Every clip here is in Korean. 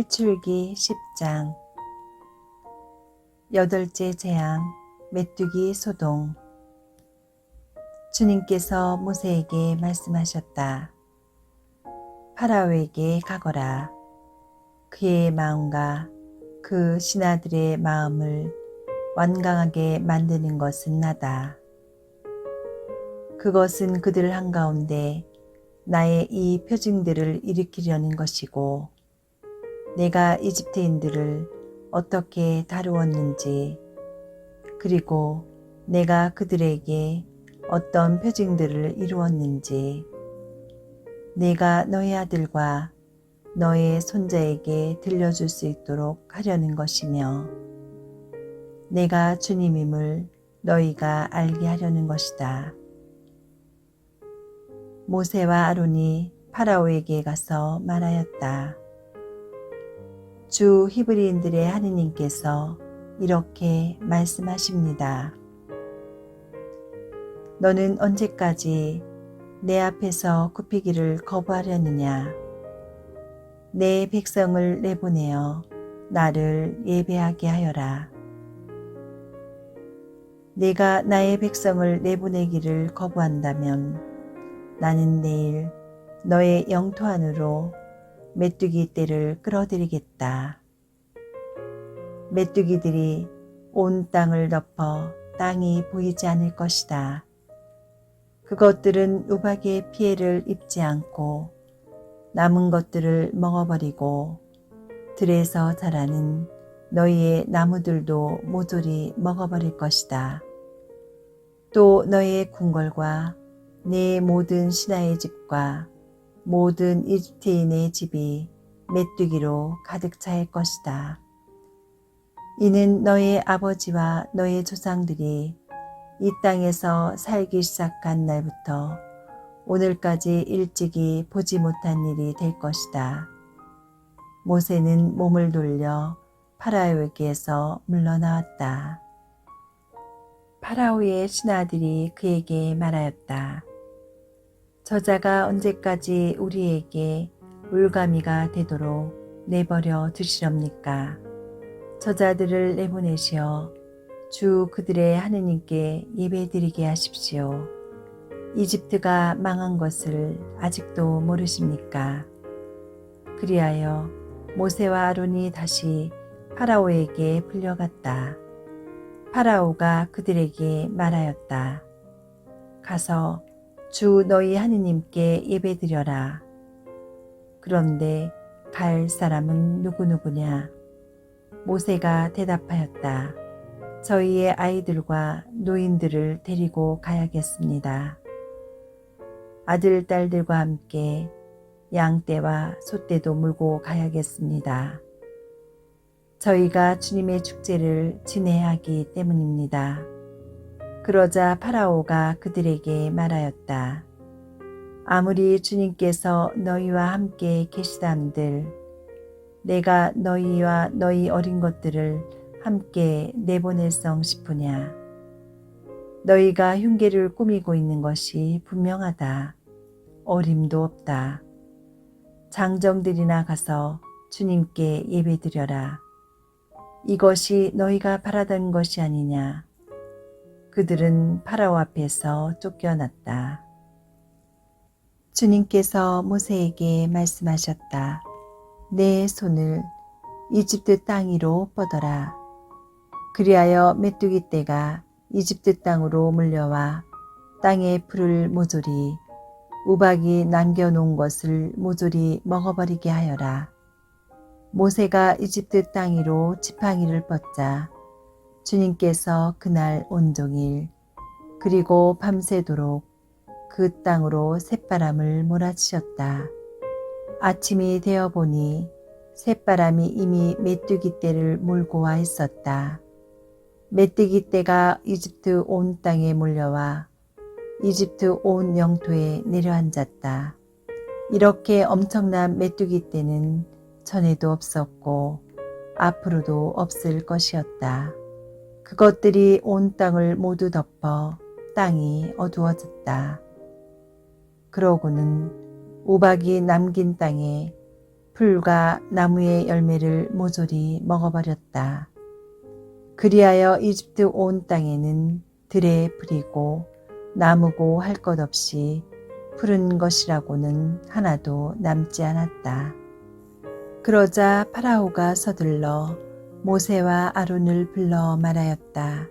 탈출기 10장 여덟째 재앙 메뚜기 소동 주님께서 모세에게 말씀하셨다. 파라오에게 가거라. 그의 마음과 그 신하들의 마음을 완강하게 만드는 것은 나다. 그것은 그들 한가운데 나의 이 표징들을 일으키려는 것이고 내가 이집트인들을 어떻게 다루었는지 그리고 내가 그들에게 어떤 표징들을 이루었는지 내가 너의 아들과 너의 손자에게 들려줄 수 있도록 하려는 것이며 내가 주님임을 너희가 알게 하려는 것이다. 모세와 아론이 파라오에게 가서 말하였다. 주 히브리인들의 하느님께서 이렇게 말씀하십니다. 너는 언제까지 내 앞에서 굽히기를 거부하려느냐? 내 백성을 내보내어 나를 예배하게 하여라. 내가 나의 백성을 내보내기를 거부한다면 나는 내일 너의 영토 안으로 메뚜기 떼를 끌어들이겠다. 메뚜기들이 온 땅을 덮어 땅이 보이지 않을 것이다. 그것들은 우박의 피해를 입지 않고 남은 것들을 먹어버리고 들에서 자라는 너희의 나무들도 모조리 먹어버릴 것이다. 또 너의 궁궐과 내 모든 신하의 집과 모든 이집트인의 집이 메뚜기로 가득 차일 것이다. 이는 너의 아버지와 너의 조상들이 이 땅에서 살기 시작한 날부터 오늘까지 일찍이 보지 못한 일이 될 것이다. 모세는 몸을 돌려 파라오에게서 물러나왔다. 파라오의 신하들이 그에게 말하였다. 저자가 언제까지 우리에게 울가미가 되도록 내버려 두시렵니까? 저자들을 내보내시어 주 그들의 하느님께 예배드리게 하십시오. 이집트가 망한 것을 아직도 모르십니까? 그리하여 모세와 아론이 다시 파라오에게 불려갔다. 파라오가 그들에게 말하였다. 가서 주 너희 하느님께 예배드려라. 그런데 갈 사람은 누구누구냐? 모세가 대답하였다. 저희의 아이들과 노인들을 데리고 가야겠습니다. 아들, 딸들과 함께 양떼와 소떼도 물고 가야겠습니다. 저희가 주님의 축제를 지내야 하기 때문입니다. 그러자 파라오가 그들에게 말하였다. 아무리 주님께서 너희와 함께 계시다는들 내가 너희와 너희 어린 것들을 함께 내보낼성 싶으냐. 너희가 흉계를 꾸미고 있는 것이 분명하다. 어림도 없다. 장정들이나 가서 주님께 예배드려라. 이것이 너희가 바라던 것이 아니냐. 그들은 파라오 앞에서 쫓겨났다. 주님께서 모세에게 말씀하셨다. 내 손을 이집트 땅 위로 뻗어라. 그리하여 메뚜기 떼가 이집트 땅으로 물려와 땅의 풀을 모조리 우박이 남겨놓은 것을 모조리 먹어버리게 하여라. 모세가 이집트 땅 위로 지팡이를 뻗자 주님께서 그날 온종일 그리고 밤새도록 그 땅으로 새바람을 몰아치셨다. 아침이 되어 보니 새바람이 이미 메뚜기 떼를 몰고 와 있었다. 메뚜기 떼가 이집트 온 땅에 몰려와 이집트 온 영토에 내려앉았다. 이렇게 엄청난 메뚜기 떼는 전에도 없었고 앞으로도 없을 것이었다. 그것들이 온 땅을 모두 덮어 땅이 어두워졌다. 그러고는 우박이 남긴 땅에 풀과 나무의 열매를 모조리 먹어버렸다. 그리하여 이집트 온 땅에는 들에 풀이고 나무고 할 것 없이 푸른 것이라고는 하나도 남지 않았다. 그러자 파라오가 서둘러 모세와 아론을 불러 말하였다.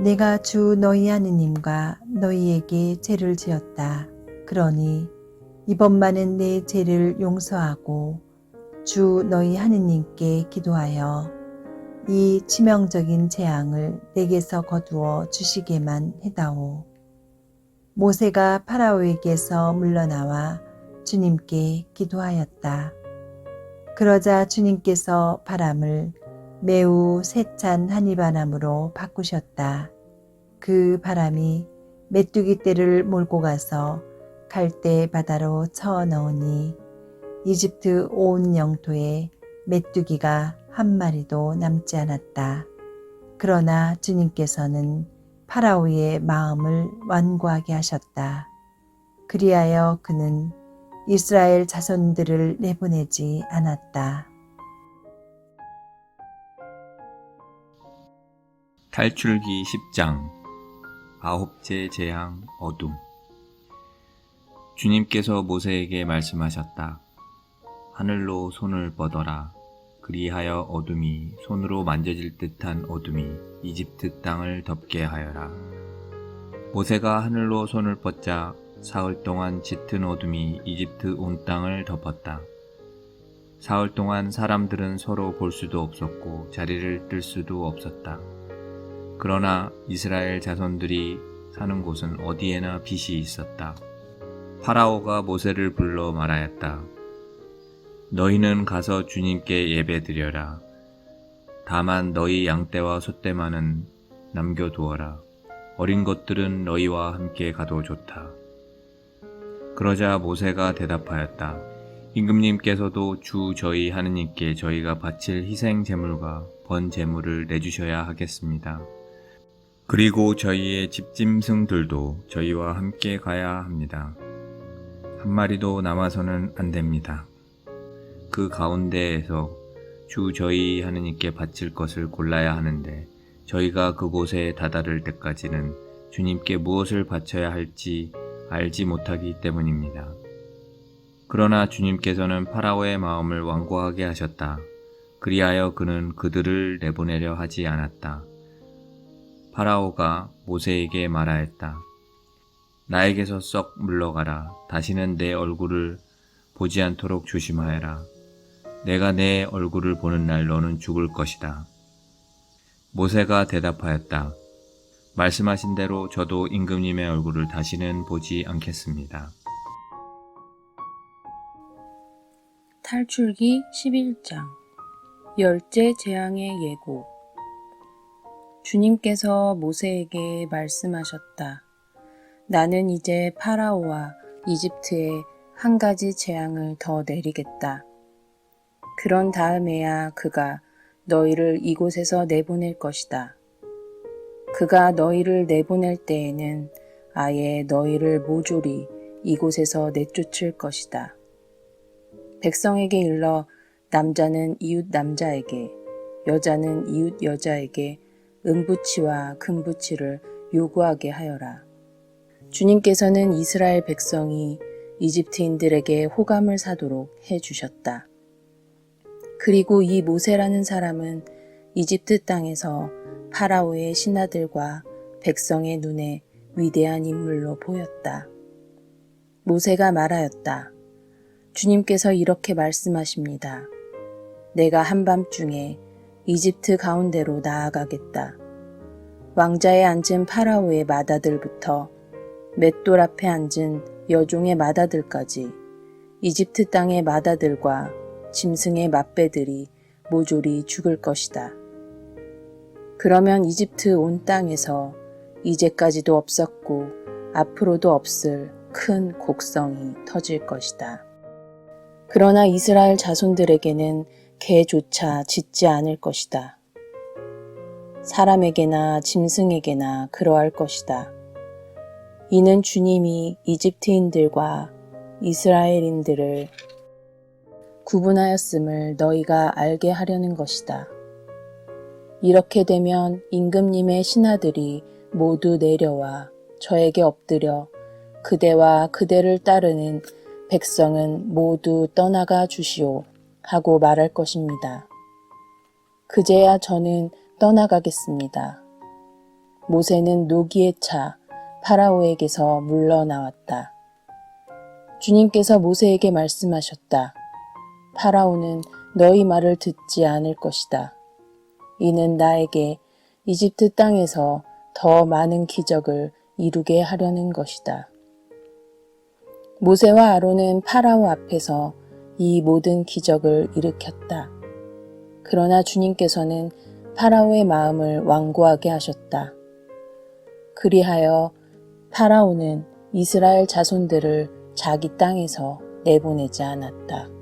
내가 주 너희 하느님과 너희에게 죄를 지었다. 그러니 이번만은 내 죄를 용서하고 주 너희 하느님께 기도하여 이 치명적인 재앙을 내게서 거두어 주시게만 해다오. 모세가 파라오에게서 물러나와 주님께 기도하였다. 그러자 주님께서 바람을 매우 세찬 한이바람으로 바꾸셨다. 그 바람이 메뚜기 떼를 몰고 가서 갈대 바다로 쳐 넣으니 이집트 온 영토에 메뚜기가 한 마리도 남지 않았다. 그러나 주님께서는 파라오의 마음을 완고하게 하셨다. 그리하여 그는 이스라엘 자손들을 내보내지 않았다. 탈출기 10장 아홉째 재앙 어둠 주님께서 모세에게 말씀하셨다. 하늘로 손을 뻗어라. 그리하여 어둠이 손으로 만져질 듯한 어둠이 이집트 땅을 덮게 하여라. 모세가 하늘로 손을 뻗자 사흘 동안 짙은 어둠이 이집트 온 땅을 덮었다. 사흘 동안 사람들은 서로 볼 수도 없었고 자리를 뜰 수도 없었다. 그러나 이스라엘 자손들이 사는 곳은 어디에나 빛이 있었다. 파라오가 모세를 불러 말하였다. 너희는 가서 주님께 예배드려라. 다만 너희 양떼와 소떼만은 남겨두어라. 어린 것들은 너희와 함께 가도 좋다. 그러자 모세가 대답하였다. 임금님께서도 주 저희 하느님께 저희가 바칠 희생 제물과 번 제물을 내주셔야 하겠습니다. 그리고 저희의 집짐승들도 저희와 함께 가야 합니다. 한 마리도 남아서는 안 됩니다. 그 가운데에서 주 저희 하느님께 바칠 것을 골라야 하는데 저희가 그곳에 다다를 때까지는 주님께 무엇을 바쳐야 할지 알지 못하기 때문입니다. 그러나 주님께서는 파라오의 마음을 완고하게 하셨다. 그리하여 그는 그들을 내보내려 하지 않았다. 파라오가 모세에게 말하였다. 나에게서 썩 물러가라. 다시는 내 얼굴을 보지 않도록 조심하여라. 내가 내 얼굴을 보는 날 너는 죽을 것이다. 모세가 대답하였다. 말씀하신 대로 저도 임금님의 얼굴을 다시는 보지 않겠습니다. 탈출기 11장 열째 재앙의 예고 주님께서 모세에게 말씀하셨다. 나는 이제 파라오와 이집트에 한 가지 재앙을 더 내리겠다. 그런 다음에야 그가 너희를 이곳에서 내보낼 것이다. 그가 너희를 내보낼 때에는 아예 너희를 모조리 이곳에서 내쫓을 것이다. 백성에게 일러 남자는 이웃 남자에게, 여자는 이웃 여자에게 은부치와 금부치를 요구하게 하여라. 주님께서는 이스라엘 백성이 이집트인들에게 호감을 사도록 해 주셨다. 그리고 이 모세라는 사람은 이집트 땅에서 파라오의 신하들과 백성의 눈에 위대한 인물로 보였다. 모세가 말하였다. 주님께서 이렇게 말씀하십니다. 내가 한밤중에 이집트 가운데로 나아가겠다. 왕자에 앉은 파라오의 마다들부터 맷돌 앞에 앉은 여종의 마다들까지 이집트 땅의 마다들과 짐승의 맛배들이 모조리 죽을 것이다. 그러면 이집트 온 땅에서 이제까지도 없었고 앞으로도 없을 큰 곡성이 터질 것이다. 그러나 이스라엘 자손들에게는 개조차 짖지 않을 것이다. 사람에게나 짐승에게나 그러할 것이다. 이는 주님이 이집트인들과 이스라엘인들을 구분하였음을 너희가 알게 하려는 것이다. 이렇게 되면 임금님의 신하들이 모두 내려와 저에게 엎드려 그대와 그대를 따르는 백성은 모두 떠나가 주시오 하고 말할 것입니다. 그제야 저는 떠나가겠습니다. 모세는 노기에 차 파라오에게서 물러나왔다. 주님께서 모세에게 말씀하셨다. 파라오는 너희 말을 듣지 않을 것이다. 이는 나에게 이집트 땅에서 더 많은 기적을 이루게 하려는 것이다. 모세와 아론은 파라오 앞에서 이 모든 기적을 일으켰다. 그러나 주님께서는 파라오의 마음을 완고하게 하셨다. 그리하여 파라오는 이스라엘 자손들을 자기 땅에서 내보내지 않았다.